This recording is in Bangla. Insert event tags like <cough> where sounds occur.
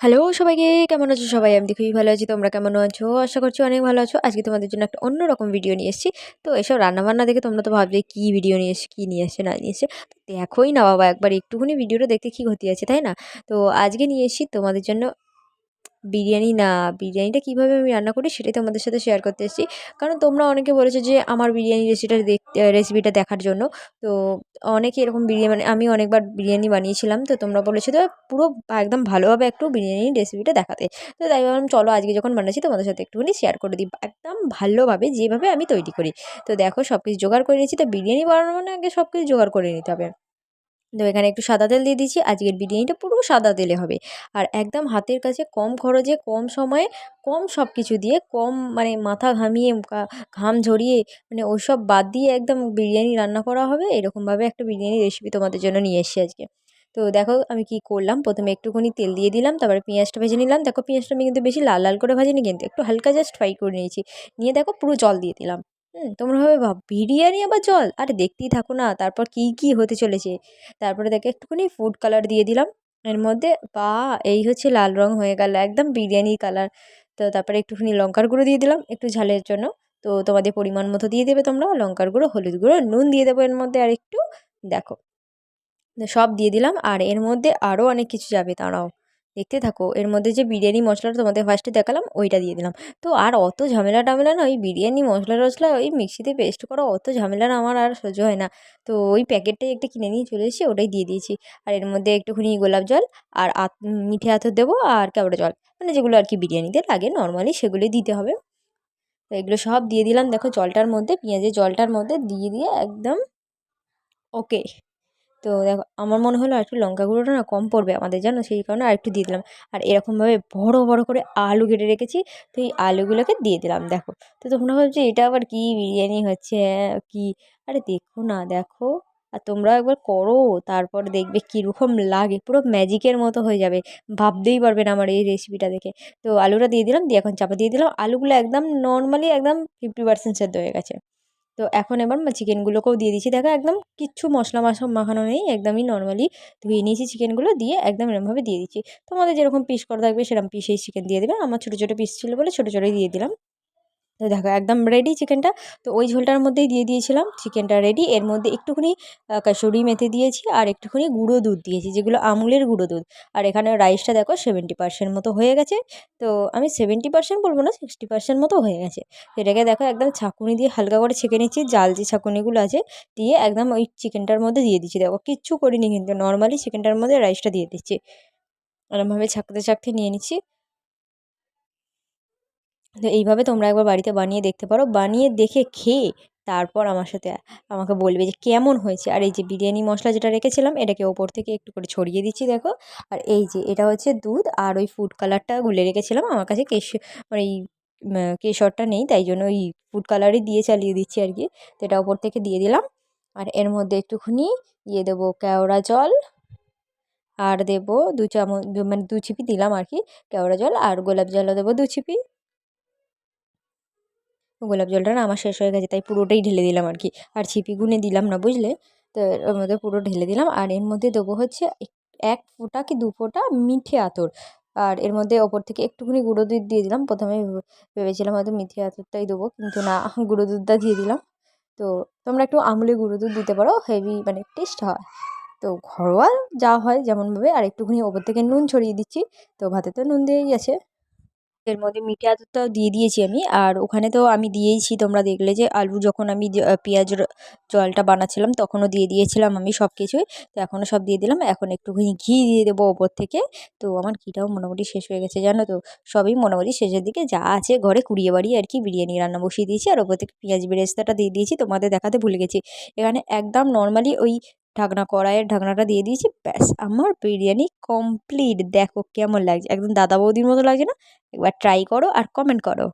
হ্যালো সবাইকে, কেমন আছো সবাই? আমি খুবই ভালো আছি, তোমরা কেমন আছো? আশা করছি অনেক ভালো আছো। আজকে তোমাদের জন্য একটা অন্যরকম ভিডিও নিয়ে এসেছি। তো এসব রান্নাবান্না দেখে তোমরা তো ভাববে কী ভিডিও নিয়ে এসে, কী নিয়ে এসছে না নিয়ে এসে। তো দেখোই না বাবা, একবার একটুখানি ভিডিওটা দেখতে কী ক্ষতি আছে, তাই না? তো আজকে নিয়ে এসেছি তোমাদের জন্য বিরিয়ানি? না, বিরিয়ানিটা কীভাবে আমি রান্না করি সেটাই তোমাদের সাথে শেয়ার করতে এসেছি। কারণ তোমরা অনেকে বলেছ যে আমার বিরিয়ানি রেসিপিটা দেখতে রেসিপিটা দেখার জন্য। তো অনেকে এরকম বিরিয়ানি মানে আমি অনেকবার বিরিয়ানি বানিয়েছিলাম। তো তোমরা বলেছ তো পুরো একদম ভালোভাবে একটু বিরিয়ানির রেসিপিটা দেখাতে। তো তাই ভাবলাম চলো আজকে যখন বানাচ্ছি তোমাদের সাথে একটুখানি শেয়ার করে দিই। একদম ভালোভাবে যেভাবে আমি তৈরি করি। তো দেখো সব কিছু জোগাড় করে নিয়েছি। তো বিরিয়ানি বানানোর মানে আগে সব কিছু জোগাড় করে নিতে হবে। তো এখানে একটু সাদা তেল দিয়ে দিচ্ছি আজকের বিরিয়ানিটা পুরো সাদা তেলে হবে। আর একদম হাতের কাছে কম খরচে, কম সময়ে, কম সব কিছু দিয়ে, কম মানে মাথা ঘামিয়ে ঘাম ঝরিয়ে মানে ওইসব বাদ দিয়ে একদম বিরিয়ানি রান্না করা হবে। এরকমভাবে একটা বিরিয়ানি রেসিপি তোমাদের জন্য নিয়ে এসেছি আজকে। তো দেখো আমি কি করলাম? প্রথমে একটুখানি তেল দিয়ে দিলাম, তারপরে পেঁয়াজটা ভেজে নিলাম। দেখো পেঁয়াজটা আমি কিন্তু বেশি লাল লাল করে ভাজিনি, কিন্তু একটু হালকা জাস্ট ফ্রাই করে নিয়েছি। নিয়ে দেখো পুরো জল দিয়ে দিলাম। হুম, তোমরা ভাবে ভাব বিরিয়ানি আবার জল? আরে দেখতেই থাকো না, তারপর কী কী হতে চলেছে? তারপরে দেখে একটুখানি ফুড কালার দিয়ে দিলাম। এর মধ্যে, বা, এই হচ্ছে লাল রং হয়ে গেল, একদম বিরিয়ানি কালার তো তারপরে একটুখানি লঙ্কার গুঁড়ো দিয়ে দিলাম, একটু ঝালের জন্য। তো তোমাদের পরিমাণ মতো দিয়ে দেবে তোমরা, লঙ্কার গুঁড়ো, হলুদ গুঁড়ো, নুন দিয়ে দেবো এর মধ্যে আর একটু দেখো সব দিয়ে দিলাম, আর এর মধ্যে আরও অনেক কিছু যাবে, দাঁড়াও। দেখতে থাকো। এর মধ্যে যে বিরিয়ানি মশলাটা তোমাদের ফার্স্টে দেখালাম, ওইটা দিয়ে দিলাম। তো আর অত ঝামেলা টামেলা না ওই বিরিয়ানি, মশলা টশলা ওই মিক্সিতে পেস্ট করা, অত ঝামেলা আমার আর সহ্য হয় না। তো ওই প্যাকেটটাই একটা কিনে নিয়ে চলে এসেছি, ওটাই দিয়ে দিয়েছি। আর এর মধ্যে একটুখানি গোলাপ জল আর আত, মিঠে আতর দেবো আর কেওড়া জল। মানে যেগুলো আর কি বিরিয়ানিতে লাগে নর্মালি সেগুলোই দিতে হবে। তো এগুলো সব দিয়ে দিলাম। দেখো জলটার মধ্যে, পেঁয়াজের জলটার মধ্যে দিয়ে দিয়ে একদম ওকে তো দেখো, আমার মনে হলো আরেকটু লঙ্কা গুঁড়োটা না কম পড়বে আমাদের জানো, সেই কারণে আরেকটু দিয়ে দিলাম। আর এরকমভাবে বড় বড় করে আলু কেটে রেখেছি, তো এই আলুগুলোকে দিয়ে দিলাম, দেখো। তো তোমরা ভাবছ এটা আবার কী বিরিয়ানি হচ্ছে, কী? আরে দেখো না, দেখো। আর তোমরাও একবার করো, তারপর দেখবে কীরকম লাগে, পুরো ম্যাজিকের মতো হয়ে যাবে। ভাবতেই পারবে না আমার এই রেসিপিটা দেখে। তো আলুটা দিয়ে দিলাম, দিয়ে এখন চাপা দিয়ে দিলাম। আলুগুলো একদম নর্মালি একদম ফিফটি পার্সেন্ট সেদ্ধ হয়ে গেছে। তো এখন এবার চিকেনগুলোকেও দিয়ে দিচ্ছি। দেখো একদম কিচ্ছু মশলা মশলা মাখানো নেই, একদমই নর্মালি। ধুয়ে নিয়েছি চিকেনগুলো, দিয়ে একদম এরমভাবে দিয়ে দিচ্ছি। তোমাদের যেরকম পিস করা থাকবে সেরকম পিসেই চিকেন দিয়ে দেবে। আমার ছোটো ছোটো পিস ছিল বলে ছোটো ছোটোই দিয়ে দিলাম। তো দেখো একদম রেডি চিকেনটা তো ওই ঝোলটার মধ্যেই দিয়ে দিয়েছিলাম চিকেনটা রেডি এর মধ্যে একটুখানি কাসুরি মেথি দিয়েছি আর একটুখানি গুঁড়ো দুধ দিয়েছি, যেগুলো আমুলের গুঁড়ো দুধ। আর এখানে রাইসটা দেখো সেভেন্টি পার্সেন্ট মতো হয়ে গেছে। তো আমি সেভেন্টি পার্সেন্ট বলব না সিক্সটি পার্সেন্ট মতো হয়ে গেছে। এটাকে দেখো একদম ছাঁকুনি দিয়ে হালকা করে ছেঁকে নিচ্ছি, জাল যে ছাঁকুনিগুলো আছে, দিয়ে একদম ওই চিকেনটার মধ্যে দিয়ে দিচ্ছি। দেখো কিচ্ছু করিনি কিন্তু নর্মালি চিকেনটার মধ্যে রাইসটা দিয়ে দিচ্ছি। এরমভাবে ছাঁকতে ছাঁকতে নিয়ে নিচ্ছি। তো এইভাবে তোমরা একবার বাড়িতে বানিয়ে দেখতে পারো। বানিয়ে দেখে খেয়ে তারপর আমার সাথে আমাকে বলবে যে, কেমন হয়েছে? আর এই যে বিরিয়ানি মশলা যেটা রেখেছিলাম, এটাকে ওপর থেকে একটু করে ছড়িয়ে দিচ্ছি, দেখো। আর এই যে এটা হচ্ছে দুধ, আর ওই ফুড কালারটা গুলে রেখেছিলাম। আমার কাছে কেশ মানে এই কেশরটা নেই, তাই জন্য ওই ফুড কালারই দিয়ে চালিয়ে দিচ্ছি আর কি। তো এটা ওপর থেকে দিয়ে দিলাম। আর এর মধ্যে একটুখানি দিয়ে দেবো, কেওড়া জল। আর দেবো দু চামচ মানে দু ছিপি দিলাম আর কি, কেওড়া জল। আর গোলাপ জলও দেবো দু ছিপি। গোলাপ জলটা না আমার শেষ হয়ে গেছে, তাই পুরোটাই ঢেলে দিলাম আর কি। আর ছিপি গুনে দিলাম না, বুঝলে? তো ওর মধ্যে পুরো ঢেলে দিলাম, আর এর মধ্যে দেবো হচ্ছে এক ফোঁটা কি দু ফোঁটা মিঠে আতর। আর এর মধ্যে ওপর থেকে একটুখানি গুঁড়ো দুধ দিয়ে দিলাম, প্রথমে ভেবেছিলাম হয়তো মিঠে আতরটাই দেবো, কিন্তু না, <laughs> গুঁড়ো দুধটা দিয়ে দিলাম। তো তোমরা একটু আমুলে গুঁড়ো দুধ দিতে পারো, হেভি মানে টেস্ট হয়। তো ঘরোয়া যা হয় যেমনভাবে, আর একটুখানি ওপর থেকে নুন ছড়িয়ে দিচ্ছি, তো ভাতে তো নুন দিয়েই আছে। এর মধ্যে মিঠে আতরটাও দিয়ে দিয়েছি আমি। আর ওখানে তো আমি দিয়েইছি, তোমরা দেখলে যে আলু যখন আমি পেঁয়াজ জলটা বানাচ্ছিলাম তখনও দিয়ে দিয়েছিলাম আমি সব কিছুই তো এখনও সব দিয়ে দিলাম, এখন একটুখানি ঘি দিয়ে দেবো ওপর থেকে। তো আমার ঘিটাও মোটামুটি শেষ হয়ে গেছে, জানো তো? সবই মোটামুটি শেষের দিকে, যা আছে ঘরে কুড়িয়ে বাড়ি আর কি বিরিয়ানি রান্না বসিয়ে দিয়েছি। আর ওপর থেকে পেঁয়াজ বেরেস্তাটা দিয়ে দিয়েছি, তোমাদের দেখাতে ভুলে গেছি। এখানে একদম নর্মালি ওই ঢাকনা কড়াইয়ের ঢাকনাটা দিয়ে দিয়েছি। ব্যাস, আমার বিরিয়ানি কমপ্লিট দেখো কেমন লাগছে। একদম দাদা বৌদির মতো লাগছে না? একবার ট্রাই করো আর কমেন্ট করো।